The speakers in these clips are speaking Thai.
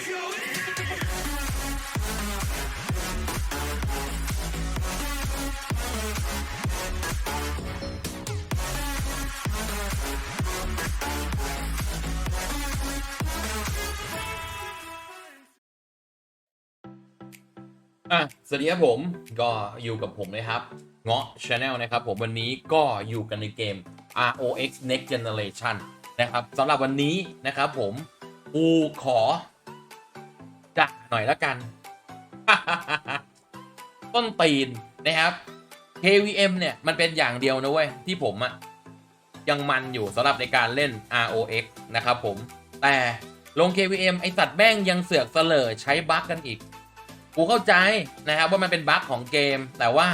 อะสวัสดีครับผมก็อยู่กับผมนะครับเงาะ Channel นะครับผมวันนี้ก็อยู่กันในเกม ROX Next Generation นะครับสำหรับวันนี้นะครับผมกูขอ จัดหน่อยละกัน ต้นตีนนะครับ KVM เนี่ย มันเป็นอย่างเดียวนะเว้ย ที่ผมอะยังมันอยู่สำหรับในการเล่น ROX นะครับผม แต่ลง KVM ไอสัตว์แม่งยังเสือกเสลอใช้บั๊กกันอีก กูเข้าใจนะครับว่ามันเป็นบั๊กของเกม แต่ว่า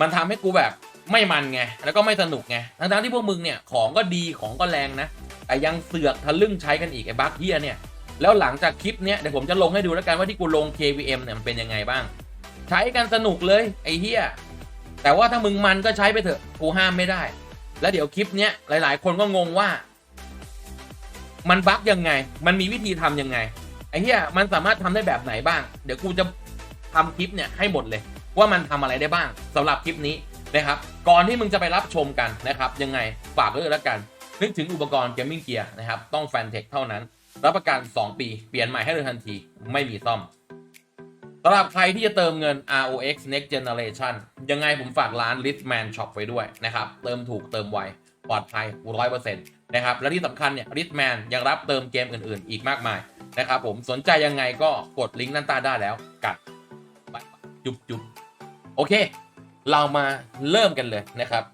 มันทำให้กูแบบไม่มันไง แล้วก็ไม่สนุกไง ทั้งๆที่พวกมึงเนี่ย ของก็ดีของก็แรงนะ แต่ยังเสือกทะลึ่งใช้กันอีกไอ้บั๊กเฮียเนี่ย แล้วหลังจากคลิปเนี้ยเดี๋ยวผมจะลงให้ดูแล้วกันว่าที่กูลง KVM เนี่ยมันเป็นยังไงบ้าง ใช้กันสนุกเลยไอ้เฮียแต่ว่าถ้ามึงมันก็ใช้ไปเถอะกูห้ามไม่ได้ แล้วเดี๋ยวคลิปเนี้ยหลาย ๆ คนก็งงว่า มันบั๊กยังไง มันมีวิธีทำยังไงไอ้เหี้ยมันสามารถทำได้แบบไหนบ้าง เดี๋ยวกูจะทำคลิปเนี่ยให้หมดเลย ว่ามันทำอะไรได้บ้างสำหรับคลิปนี้นะครับ ก่อนที่มึงจะไปรับชมกันนะครับ ยังไงฝากด้วยแล้วกัน นึกถึงอุปกรณ์เกมมิ่งเกียร์นะครับ ต้องแฟนเทคเท่านั้น รับประกัน 2 ปี เปลี่ยนใหม่ให้เลยทันที ไม่มีซ่อมสำหรับใครที่จะเติมเงิน ROX Next Generation ยังไงผมฝากร้าน Listman Shop ไว้ด้วยนะครับ เติมถูกเติมไว ปลอดภัย 100%นะครับ และที่สำคัญเนี่ย Listman ยังรับเติมเกมอื่น ๆ อีกมากมาย นะครับผม สนใจยังไงก็กดลิงก์ด้านใต้ได้แล้ว กัดจุบจุบโอเค เรามาเริ่มกันเลยนะครับ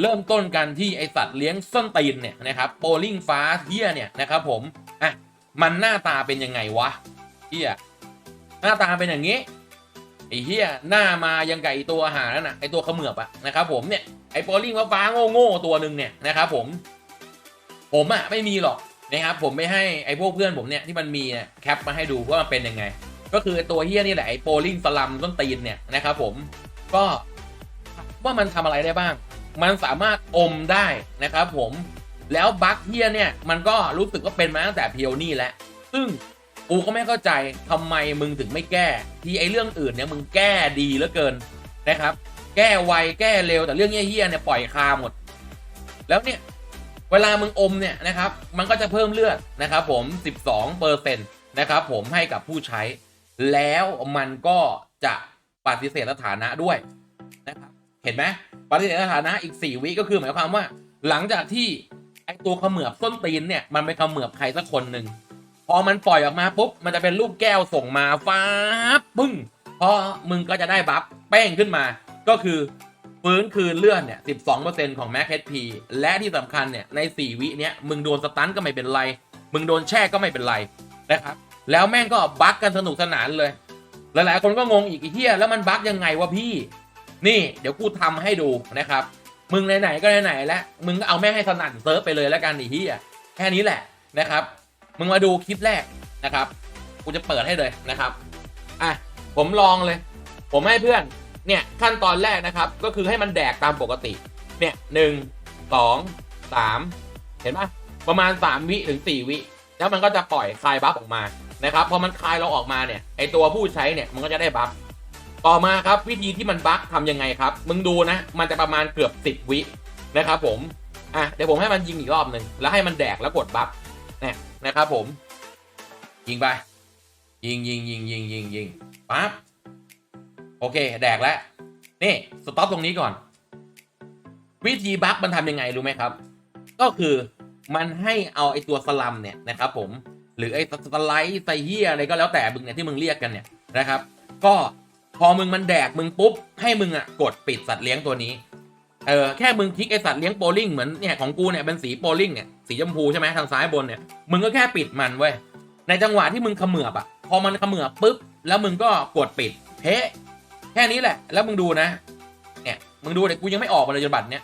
เริ่มต้นกันที่ไอสัตว์เลี้ยงส้นตีนเนี่ยนะครับโปลิงฟ้าเฮียเนี่ยนะครับผม มันหน้าตาเป็นยังไงวะเฮียหน้าตาเป็นอย่างนี้ไอเฮียหน้ามายังไก่ตัวอาหารนั่นน่ะไอตัวเขมือบอะนะครับผมเนี่ยไอโปลิงฟ้าๆโง่ๆตัวหนึ่งเนี่ยนะครับผม ผมอะไม่มีหรอกนะครับผมไม่ให้ไอ้พวกเพื่อนผมเนี่ยที่มันมีเนี่ยแคปมาให้ดูว่ามันเป็นยังไง ก็คือตัวเฮียนี่แหละไอ้โปลิงสลัมต้นตีนเนี่ยนะครับผมก็ว่ามันทำอะไรได้บ้าง มันสามารถอมได้นะครับผม แล้วบั๊กเฮียเนี่ยมันก็รู้สึกว่าเป็นมาตั้งแต่เพียวนี่แหละซึ่งกูก็ไม่เข้าใจทำไมมึงถึงไม่แก้ ที่ไอ้เรื่องอื่นเนี่ยมึงแก้ดีเหลือเกินนะครับ แก้ไวแก้เร็วแต่เรื่องเฮี้ยเนี่ยปล่อยคาหมด แล้วเนี่ยเวลามึงอมเนี่ยนะครับมันก็จะเพิ่มเลือดนะครับผม 12เปอร์เซ็นต์นะครับผมให้กับผู้ใช้ แล้วมันก็จะปฏิเสธสถานะด้วยนะครับเห็นไหมปฏิเสธสถานะอีก 4 วิก็คือหมายความว่า หลังจากที่ อตัวเขมือบส้นตีนเนี่ยมันไปเขมือบใครสักคนหนึ่งพอมันปล่อยออกมาปุ๊บมันจะเป็นลูกแก้วส่งมาฟ้าบปึ้งพอมึงก็จะได้บัฟแป้งขึ้นมา ก็คือฟื้นคืนเลือดเนี่ย12%ของ Max HP และที่สำคัญเนี่ยใน 4 วิเนี้ยมึงโดนสตันก็ไม่เป็นไร มึงโดนแช่ก็ไม่เป็นไรนะครับแล้วแม่งก็บั๊กกันสนุกสนานเลย หลายๆ คนก็งงอีกไอ้เหี้ยแล้วมันบั๊กยังไงวะพี่ นี่เดี๋ยวกูทำให้ดูนะครับ มึงไหนๆก็ไหนๆแล้วมึงก็เอาแม่ให้สนั่นเซิร์ฟไปเลยแล้วกันไอ้เหี้ยแค่นี้แหละนะครับ มึงมาดูคลิปแรกนะครับ กูจะเปิดให้เลยนะครับอะผมลองเลย ผมให้เพื่อนเนี่ยขั้นตอนแรกนะครับ ก็คือให้มันแดกตามปกติ เนี่ยหนึ่งสองสามเห็นปะประมาณสามวิถึงสี่วิ แล้วมันก็จะปล่อยคลายบัฟออกมานะครับพอมันคลายเราออกมาเนี่ยไอตัวผู้ใช้เนี่ยมันก็จะได้บัฟ ต่อมาครับวิธีที่มันบัฟทำยังไงครับ มึงดูนะ มันจะประมาณเกือบสิบวินะครับผมอะเดี๋ยวผมให้มันยิงอีกรอบหนึ่งแล้วให้มันแดกแล้วกดบัฟเนี่ยนะครับผม ยิงไป ยิงยิงยิงยิงยิงยิงปั๊บโอเค แดกแล้วนี่สต็อปตรงนี้ก่อน วิธีบั๊กมันทำยังไงรู้ไหมครับ ก็คือมันให้เอาไอตัวสลัมเนี่ยนะครับผมหรือไอสไลด์ไซเฮียอะไรก็แล้วแต่มึงเนี่ยที่มึงเรียกกันเนี่ยนะครับ ก็ พอมึงมันแดกมึงปุ๊บ ให้มึงอะกดปิดสัตว์เลี้ยงตัวนี้ เออแค่มึงคลิกไอสัตว์เลี้ยงโปลิงเหมือนเนี่ยของกูเนี่ยเป็นสีโปลิงเนี่ยสีชมพูใช่ไหมทางซ้ายบนเนี่ยมึงก็แค่ปิดมันเว้ยในจังหวะที่มึงเขมือบอะ พอมันเขมือบปุ๊บ แล้วมึงก็กดปิดเฮ้แค่นี้แหละ แล้วมึงดูนะ เนี่ยมึงดูเด็กกูยังไม่ออกมาเลยจนบัตรเนี่ย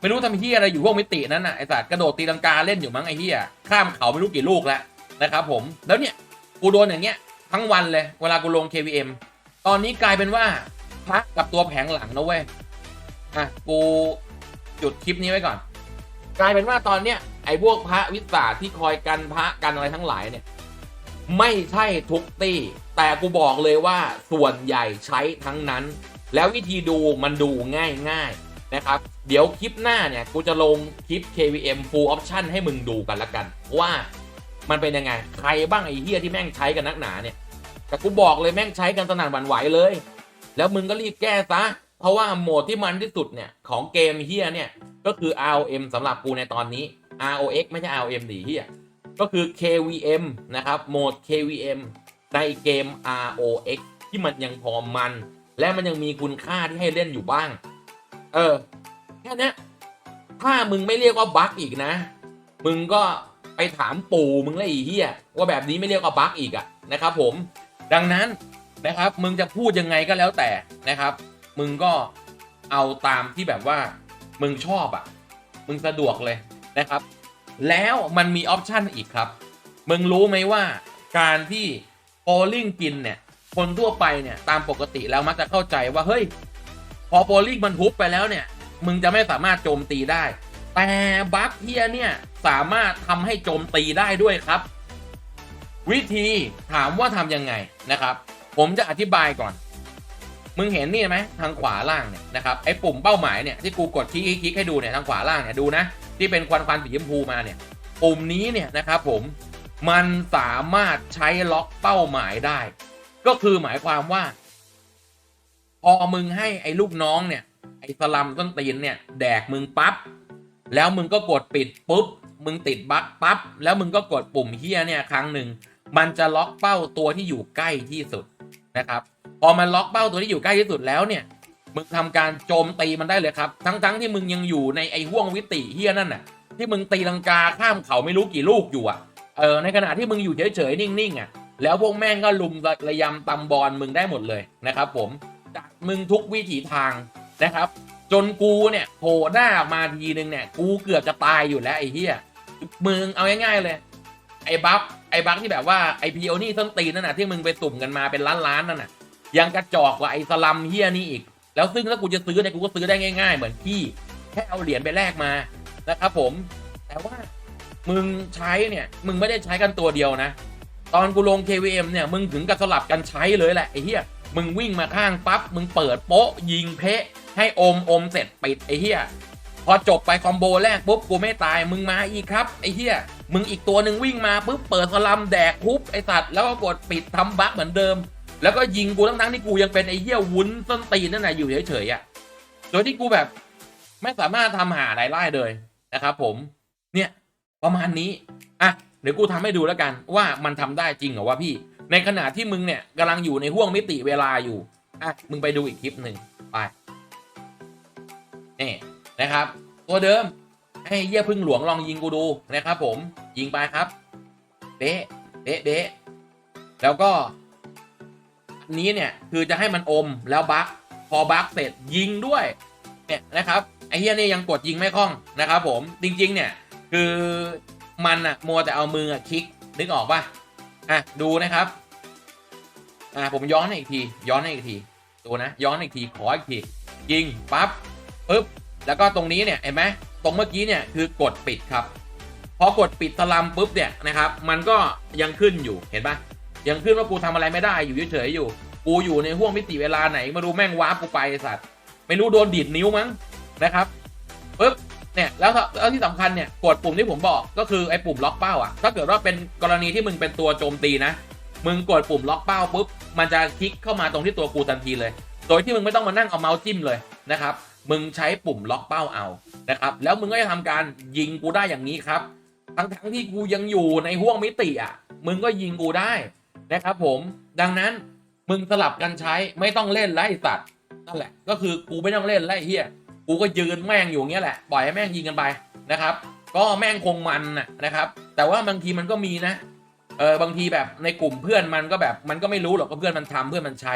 ไม่รู้ทำเฮียอะไรอยู่พวกมิตินั้นน่ะไอสัตว์กระโดดตีลังกาเล่นอยู่มั้งไอเฮียข้ามเขาไม่รู้กี่ลูกแล้วนะครับผมแล้วเนี่ยกูโดนอย่างเงี้ยทั้งวันเลยเวลากูลง KVM ตอนนี้กลายเป็นว่าพักกับตัวแผงหลังนะเว้ยอะกูจุดคลิปนี้ไว้ก่อน กลายเป็นว่าตอนเนี้ยไอ้พวกพระวิสาที่คอยกันพระกันอะไรทั้งหลายเนี่ย ไม่ใช่ทุกตี้ แต่กูบอกเลยว่าส่วนใหญ่ใช้ทั้งนั้น แล้ววิธีดูมันดูง่ายง่ายนะครับ เดี๋ยวคลิปหน้าเนี่ย กูจะลงคลิป KVM full option ให้มึงดูกันละกัน ว่ามันเป็นยังไง ใครบ้างไอ้เฮียที่แม่งใช้กันนักหนาเนี่ย แต่กูบอกเลยแม่งใช้กันสนั่นหวั่นไหวเลย แล้วมึงก็รีบแก้ซะ เพราะว่าโหมดที่มันที่สุดเนี่ยของเกมเฮียเนี่ยก็คือ ROM สำหรับกูในตอนนี้ ROX ไม่ใช่ ROM ดีเฮียก็คือ KVM นะครับโหมด KVM ในเกม ROX ที่มันยังพอมัน และมันยังมีคุณค่าที่ให้เล่นอยู่บ้าง เออแค่นี้ถ้ามึงไม่เรียกว่าบั๊กอีกนะ มึงก็ไปถามปู่มึงเลยอีเฮียว่าแบบนี้ไม่เรียกว่าบั๊กอีกอะนะครับผม ดังนั้นนะครับมึงจะพูดยังไงก็แล้วแต่นะครับ มึงก็เอาตามที่แบบว่ามึงชอบอะมึงสะดวกเลยนะครับ แล้วมันมีออปชันอีกครับ มึงรู้ไหมว่าการที่โ o ลิงกินเนี่ย คนทั่วไปเนี่ยตามปกติแล้วมักจะเข้าใจว่าเฮ้ย พอโ o ลิงมันทุบไปแล้วเนี่ย มึงจะไม่สามารถโจมตีได้ แต่บัคเฮียเนี่ยสามารถทำให้โจมตีได้ด้วยครับ วิธีถามว่าทำยังไงนะครับ ผมจะอธิบายก่อน มึงเห็นนี่ไหมทางขวาล่างเนี่ยนะครับไอ้ปุ่มเป้าหมายเนี่ยที่กูกดคลิกคลิกให้ดูเนี่ยทางขวาล่างเนี่ยดูนะที่เป็นควันควันสีชมพูมาเนี่ยปุ่มนี้เนี่ยนะครับผมมันสามารถใช้ล็อกเป้าหมายได้ ก็คือหมายความว่า พอมึงให้ไอ้ลูกน้องเนี่ย ไอ้สลัมต้นตีนเนี่ย แดกมึงปั๊บแล้วมึงก็กดปิดปุ๊บ มึงติดบั๊กปั๊บแล้วมึงก็กดปุ่มเฮียเนี่ยครั้งหนึ่ง มันจะล็อกเป้าตัวที่อยู่ใกล้ที่สุดนะครับ พอมันล็อกเป้าตัวที่อยู่ใกล้ที่สุดแล้วเนี่ย มึงทำการโจมตีมันได้เลยครับ ทั้งๆที่มึงยังอยู่ในไอ้ห่วงวิติเฮียนั่นน่ะ ที่มึงตีลังกาข้ามเขาไม่รู้กี่ลูกอยู่อะ เออ ในขณะที่มึงอยู่เฉยๆนิ่งๆอะ แล้วพวกแม่งก็ลุมระยำตำบอลมึงได้หมดเลยนะครับ ผมจากมึงทุกวิถีทางนะครับ จนกูเนี่ยโผล่หน้าออกมาทีนึงเนี่ย กูเกือบจะตายอยู่แล้วไอ้เหี้ยมึงเอาง่ายๆเลย ไอ้บัฟไอ้บัฟที่แบบว่าไอ้พีโอนี่ต้นตีนนั่นน่ะที่มึงไปสุ่มกันมาเป็นล้านๆนั่นน่ะยังกระจอกกว่าไอ้สลัมเฮียนี่อีก แล้วซึ่งถ้ากูจะซื้อเนี่ยกูก็ซื้อได้ง่าย ๆ เหมือนพี่แค่เอาเหรียญไปแลกมานะครับผม แต่ว่ามึงใช้เนี่ยมึงไม่ได้ใช้กันตัวเดียวนะ ตอนกูลง KVM เนี่ยมึงถึงกับสลับกันใช้เลยแหละไอ้เหี้ยมึงวิ่งมาข้างปั๊บมึงเปิดโป๊ะยิงเพะ ให้อมอมเสร็จปิดไอ้เหี้ยพอจบไปคอมโบแรกปุ๊บกูไม่ตายมึงมาอีกครับไอ้เหี้ย มึงอีกตัวหนึ่งวิ่งมาปุ๊บเปิดสลัมแดกคุบไอสัตว์แล้วก็กดปิดทำบั๊กเหมือนเดิม แล้วก็ยิงกูทั้งๆที่กูยังเป็นไอ้เหี้ยวุ้นส้นตีนนั่นน่ะอยู่เฉยๆอะโดยที่กูแบบไม่สามารถทำหาอะไรได้เลยนะครับผมเนี่ยประมาณนี้อะเดี๋ยวกูทำให้ดูแล้วกันว่ามันทำได้จริงเหรอวะพี่ ในขณะที่มึงเนี่ยกำลังอยู่ในห่วงมิติเวลาอยู่อะมึงไปดูอีกคลิปหนึ่งไปนี่นะครับ ตัวเดิม ให้เยี่ยพึ่งหลวงลองยิงกูดูนะครับ ผมยิงไปครับเบ๊ะเบ๊ะเบ๊ะแล้วก็อันนี้เนี่ยคือจะให้มันอมแล้วบักพอบักเสร็จยิงด้วยเนี่ยนะครับไอ้เฮียนี่ยังกดยิงไม่คล่องนะครับผมจริง ๆ เนี่ยคือมันอะมัวแต่เอามืออะคลิกนึกออกป่ะอะดูนะครับอะผมย้อนให้อีกที ย้อนให้อีกทีดูนะย้อนอีกทีขออีกทียิงปั๊บปึ๊บแล้วก็ตรงนี้เนี่ยเห็นไหม ตรงเมื่อกี้เนี่ยคือกดปิดครับ พอกดปิดสลัมปุ๊บเนี่ยนะครับมันก็ยังขึ้นอยู่เห็นปะยังขึ้นว่ากูทำอะไรไม่ได้อยู่เฉยๆอยู่ กูอยู่ในห่วงมิติเวลาไหนมาดูแม่งวาร์ปกูไปสัตว์ไม่รู้โดนดีดนิ้วมั้งนะครับปึ๊บเนี่ยแล้วแล้วที่สำคัญเนี่ยกดปุ่มที่ผมบอกก็คือไอ้ปุ่มล็อกเป้าอะถ้าเกิดว่าเป็นกรณีที่มึงเป็นตัวโจมตีนะมึงกดปุ่มล็อกเป้าปุ๊บมันจะคลิกเข้ามาตรงที่ตัวกูทันทีเลย โดยที่มึงไม่ต้องมานั่งเอาเมาส์จิ้มเลยนะครับ มึงใช้ปุ่มล็อกเป้าเอา นะครับแล้วมึงก็จะทำการยิงกูได้อย่างนี้ครับ ทั้งทั้งที่กูยังอยู่ในห่วงมิติอะมึงก็ยิงกูได้นะครับผมดังนั้นมึงสลับกันใช้ไม่ต้องเล่นไล่สัตว์นั่นแหละก็คือกูไม่ต้องเล่นไล่เฮียกูก็ยืนแม่งอยู่เงี้ยแหละปล่อยให้แม่งยิงกันไปนะครับ ก็แม่งคงมันนะครับ แต่ว่าบางทีมันก็มีนะเออบางทีแบบในกลุ่มเพื่อนมันก็แบบมันก็ไม่รู้หรอกว่าเพื่อนมันทำเพื่อนมันใช้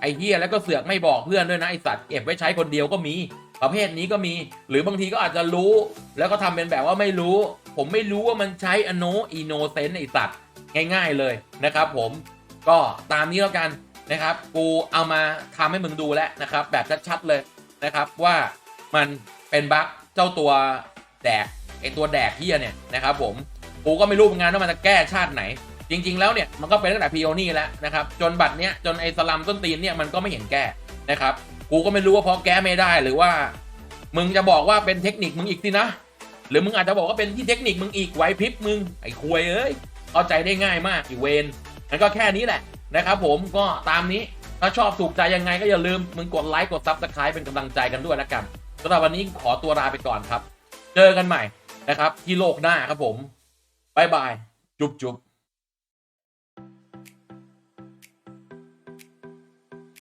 ไอ้เฮียแล้วก็เสือกไม่บอกเพื่อนด้วยนะไอสัตว์เก็บไว้ใช้คนเดียวก็มี ประเภทนี้ก็มี หรือบางทีก็อาจจะรู้ แล้วก็ทำเป็นแบบว่าไม่รู้ ผมไม่รู้ว่ามันใช้อโนอีโนเซนไอสัตว์ง่ายๆเลยนะครับผมก็ตามนี้แล้วกันนะครับ กูเอามาทำให้มึงดูแล้วนะครับ แบบชัดๆเลยนะครับว่ามันเป็นบั๊กเจ้าตัวแดกไอตัวแดกเฮียเนี่ยนะครับผมกูก็ไม่รู้เหมือนกันว่ามันจะแก้ชาติไหน จริง ๆ แล้วเนี่ยมันก็เป็นตั้งแต่พีโอนี่แล้วนะครับ จนบัตรเนี้ยจนไอ้สลัมต้นตีนเนี่ยมันก็ไม่เห็นแก้นะครับ กูก็ไม่รู้ว่าเพราะแก้ไม่ได้หรือว่า มึงจะบอกว่าเป็นเทคนิคมึงอีกสินะ หรือมึงอาจจะบอกว่าเป็นที่เทคนิคมึงอีกไหวพริบมึงไอ้ควยเอ้ยเข้าใจได้ง่ายมากอีเวนมันก็แค่นี้แหละนะครับผมก็ตามนี้ถ้าชอบถูกใจยังไงก็อย่าลืมมึงกดไลค์กดซับสไคร b ์เป็นกำลังใจกันด้วยแล้วกันสำหรับวันนี้ขอตัวลาไปก่อนครับ เจอกันใหม่นะครับ ที่โลกหน้าครับผมบายบายจุ๊บจุ๊บ